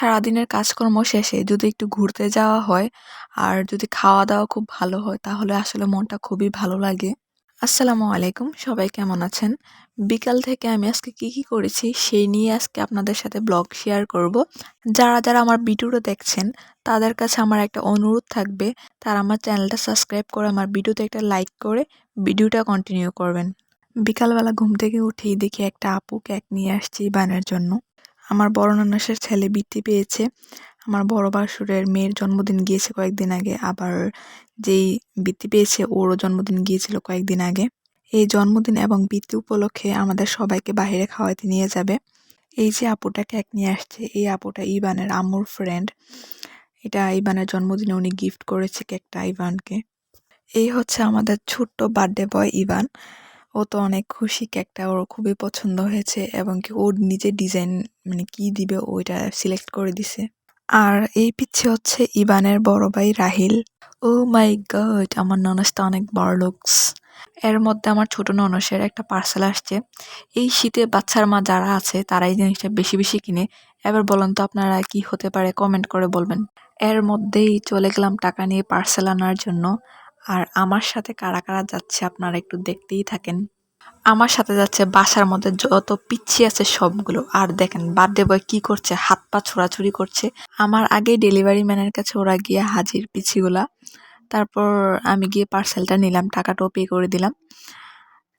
সারাদিনের কাজকর্ম শেষে যদি একটু ঘুরতে যাওয়া হয় আর যদি খাওয়া দাওয়া খুব ভালো হয়, তাহলে আসলে মনটা খুবই ভালো লাগে। আসসালামু আলাইকুম, সবাই কেমন আছেন? বিকাল থেকে আমি আজকে কি কি করেছি সেই নিয়ে আজকে আপনাদের সাথে ব্লগ শেয়ার করব। যারা যারা আমার ভিডিওটা দেখছেন, তাদের কাছে আমার একটা অনুরোধ থাকবে। তারা আমার চ্যানেলটা সাবস্ক্রাইব করে আমার ভিডিওতে একটা লাইক করে ভিডিওটা কন্টিনিউ করবেন। বিকালবেলা ঘুম থেকে উঠেই দেখি একটা আপু কেক নিয়ে আসছি বানের জন্য। আমার বড় নানাসের ছেলে বৃত্তি পেয়েছে। আমার বড় বাসুরের মেয়ের জন্মদিন গিয়েছে কয়েকদিন আগে। আবার যেই বৃত্তি পেয়েছে, ওরও জন্মদিন গিয়েছিল কয়েকদিন আগে। এই জন্মদিন এবং বৃত্তি উপলক্ষে আমাদের সবাইকে বাইরে খাওয়াতে নিয়ে যাবে। এই যে আপুটা কেক নিয়ে আসছে, এই আপুটা ইবানের আম্মুর ফ্রেন্ড এটা ইবানের জন্মদিনে উনি গিফট করেছে কেকটা ইভানকে। এই হচ্ছে আমাদের ছোট্ট বার্থডে বয় ইভান। ও তো অনেক খুশি কেকটা ওর খুবই পছন্দ হয়েছে এবং কি ওর নিজের ডিজাইন মানে কি দিবে ওইটা সিলেক্ট করে দিছে। আর এই পিচ্ছে হচ্ছে ইবানের বড় ভাই রাহিল। ও মাই গড আমার ননসটা অনেক বড় লুকস এর মধ্যে আমার ছোট ননসের একটা পার্সেল আসছে। এই শীতে বাচ্চার মা যারা আছে তারা এই জিনিসটা বেশি বেশি কিনে। এবার বলেন তো আপনারা কি হতে পারে কমেন্ট করে বলবেন। এর মধ্যেই চলে গেলাম টাকা নিয়ে পার্সেল আনার জন্য। আর আমার সাথে কারা কারা যাচ্ছে আপনারা একটু দেখতেই থাকেন। আমার সাথে যাচ্ছে বাসার মধ্যে যত পিচ্ছি আছে সবগুলো। আর দেখেন বার্থডে বয় কি করছে, হাত পা ছোড়াছুড়ি করছে। আমার আগে ডেলিভারি ম্যানের কাছে ওরা গিয়ে হাজির পিছিগুলা তারপর আমি গিয়ে পার্সেলটা নিলাম টাকাটাও পে করে দিলাম।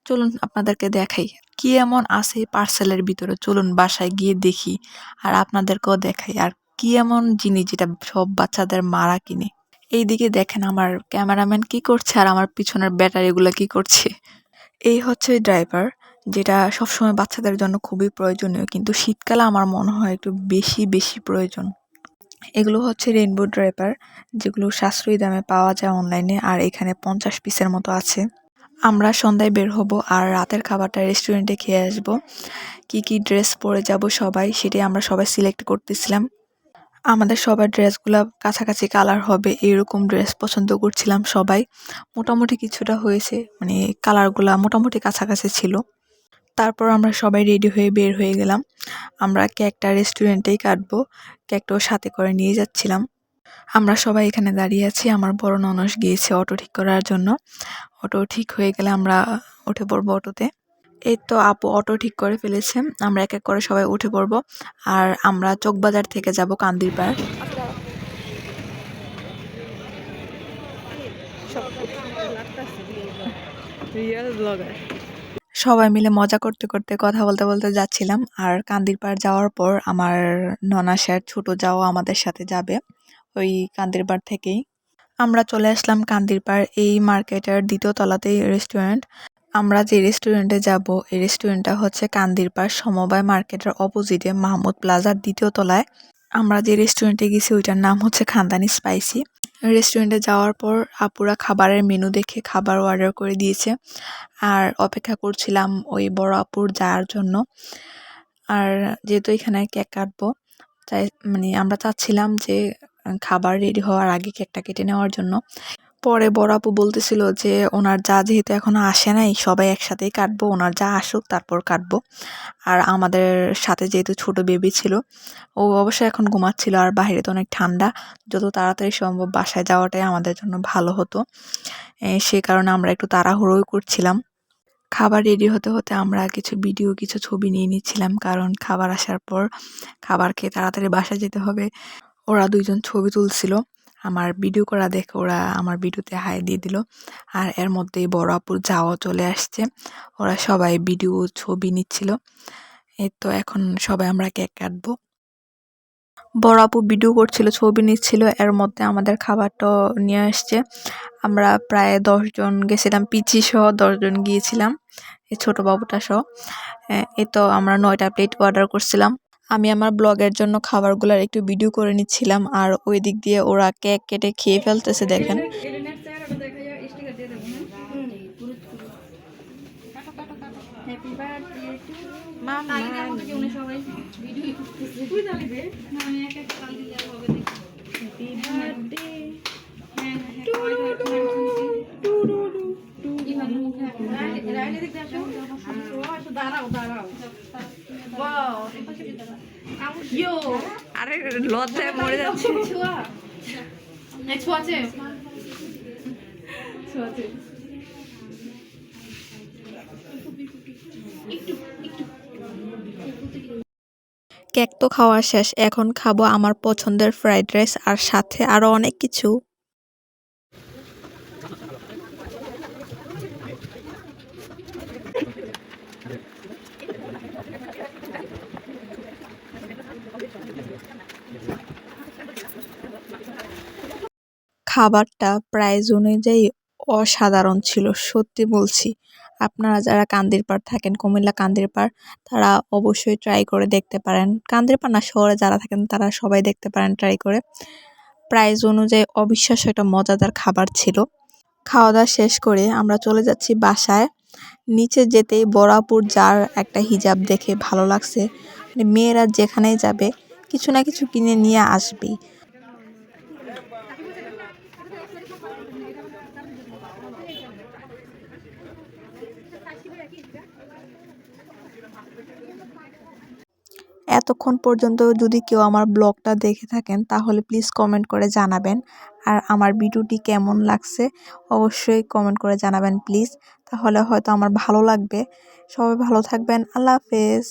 চলুন আপনাদেরকে দেখাই, কি এমন আছে পার্সেলের ভিতরে? চলুন বাসায় গিয়ে দেখি আর আপনাদেরকেও দেখাই। আর কি এমন জিনিস যেটা সব বাচ্চাদের মারা কিনে? এইদিকে দেখেন আমার ক্যামেরাম্যান কি করছে আর আমার পিছনের ব্যাটারিগুলো কি করছে। এই হচ্ছে ড্রাইভার, যেটা সবসময় বাচ্চাদের জন্য খুবই প্রয়োজনীয়, কিন্তু শীতকালে আমার মনে হয় একটু বেশি বেশি প্রয়োজন। এগুলো হচ্ছে রেইনবো ড্রাইভার, যেগুলো সাশ্রয়ী দামে পাওয়া যায় অনলাইনে আর এখানে পঞ্চাশ পিসের মতো আছে। আমরা সন্ধ্যায় বের হব আর রাতের খাবারটা রেস্টুরেন্টে খেয়ে আসব। কি কি ড্রেস পরে যাব সবাই, সেটাই আমরা সবাই সিলেক্ট করতেছিলাম। আমাদের সবার ড্রেসগুলো কাছাকাছি কালার হবে এরকম ড্রেস পছন্দ করছিলাম সবাই। মোটামুটি কিছুটা হয়েছে মানে কালারগুলো মোটামুটি কাছাকাছি ছিল। তারপর আমরা সবাই রেডি হয়ে বের হয়ে গেলাম। আমরা কেকটা রেস্টুরেন্টেই কাটবো, কেকটাও সাথে করে নিয়ে যাচ্ছিলাম। আমরা সবাই এখানে দাঁড়িয়ে আছি, আমার বড় ননস গিয়েছে অটো ঠিক করার জন্য। অটো ঠিক হয়ে গেলে আমরা উঠে পড়ব অটোতে। এই তো আপু অটো ঠিক করে ফেলেছে। আমরা এক এক করে সবাই উঠে পড়ব। আর আমরা চকবাজার থেকে যাব কান্দির পাড় সবাই মিলে মজা করতে করতে কথা বলতে বলতে যাচ্ছিলাম। আর কান্দির পাড় যাওয়ার পর আমার ননা স্যার ছোট যাও আমাদের সাথে যাবে। ওই কান্দির পাড় থেকেই। আমরা চলে আসলাম কান্দির পাড় এই মার্কেটের দ্বিতীয় তলাতেই রেস্টুরেন্ট আমরা যে রেস্টুরেন্টে যাব, এই রেস্টুরেন্টটা হচ্ছে কান্দির পাড় সমবায় মার্কেটের অপোজিটে মাহমুদ প্লাজার দ্বিতীয় তলায়। আমরা যে রেস্টুরেন্টে গেছি, ওইটার নাম হচ্ছে খানদানি স্পাইসি রেস্টুরেন্টে যাওয়ার পর আপুরা খাবারের মেনু দেখে খাবার অর্ডার করে দিয়েছে। আর অপেক্ষা করছিলাম ওই বড় আপুর যাওয়ার জন্য। আর যেহেতু এখানে কেক কাটবো, তাই মানে আমরা চাচ্ছিলাম যে খাবার রেডি হওয়ার আগে কেকটা কেটে নেওয়ার জন্য। পরে বড় আপু বলতেছিল যে, ওনার যা যেহেতু এখনও আসে নাই, সবাই একসাথেই কাটবো। ওনার যা আসুক, তারপর কাটবো। আর আমাদের সাথে যেহেতু ছোট বেবি ছিল, ও অবশ্যই এখন ঘুমাচ্ছিল, আর বাইরে তো অনেক ঠান্ডা। যত তাড়াতাড়ি সম্ভব বাসায় যাওয়াটাই আমাদের জন্য ভালো হতো। সে কারণে আমরা একটু তাড়াহুড়োই করছিলাম। খাবার রেডি হতে হতে আমরা কিছু ভিডিও কিছু ছবি নিয়ে নিচ্ছিলাম। কারণ খাবার আসার পর খাবার খেয়ে তাড়াতাড়ি বাসায় যেতে হবে। ওরা দুইজন ছবি তুলছিল। আমার ভিডিও করা দেখে ওরা আমার ভিডিওতে হাই দিয়ে দিল। আর এর মধ্যেই বড় আপুর যাওয়া চলে আসছে। ওরা সবাই ভিডিও ছবি নিচ্ছিল। এই তো এখন সবাই আমরা কেক কাটবো। বড় আপু ভিডিও করছিল, ছবি নিচ্ছিল। এর মধ্যে আমাদের খাবারটাও নিয়ে আসছে। আমরা প্রায় দশজন গেছিলাম, পিচি সহ দশজন গিয়েছিলাম, এই ছোটো বাবুটা সহ। এ তো আমরা নয়টা প্লেট অর্ডার করছিলাম। আমি আমার ব্লগের জন্য খাবারগুলোর একটু ভিডিও করে নিচ্ছিলাম, আর ওই দিক দিয়ে ওরা কেক কেটে খেয়ে ফেলতেছে, দেখেন। দাঁড়াও আরে লজ্জায় মরে যাচ্ছে। কেক তো খাওয়া শেষ, এখন খাব আমার পছন্দের ফ্রাইড রাইস আর সাথে আরও অনেক কিছু। খাবারটা প্রাইস অনুযায়ী অসাধারণ ছিল, সত্যি বলছি। আপনারা যারা কান্দিরপাড় থাকেন, কুমিল্লা কান্দিরপাড় তারা অবশ্যই ট্রাই করে দেখতে পারেন। কান্দিরপাড় না, শহরে যারা থাকেন, তারা সবাই দেখতে পারেন ট্রাই করে। প্রাইস অনুযায়ী অবিশ্বাস্য একটা মজাদার খাবার ছিল। খাওয়া দাওয়া শেষ করে আমরা চলে যাচ্ছি বাসায়। নিচে যেতেই বরাপুর যার একটা হিজাব দেখে ভালো লাগছে। মানে মেয়েরা যেখানেই যাবে, কিছু না কিছু কিনে নিয়ে আসবেই। এতক্ষণ পর্যন্ত যদি কেউ আমার ব্লগটা দেখে থাকেন, তাহলে প্লিজ কমেন্ট করে জানাবেন। আর আমার ভিডিওটি কেমন লাগছে, অবশ্যই কমেন্ট করে জানাবেন প্লিজ তাহলে হয়তো আমার ভালো লাগবে। সবাই ভালো থাকবেন। আল্লাহ হাফেজ।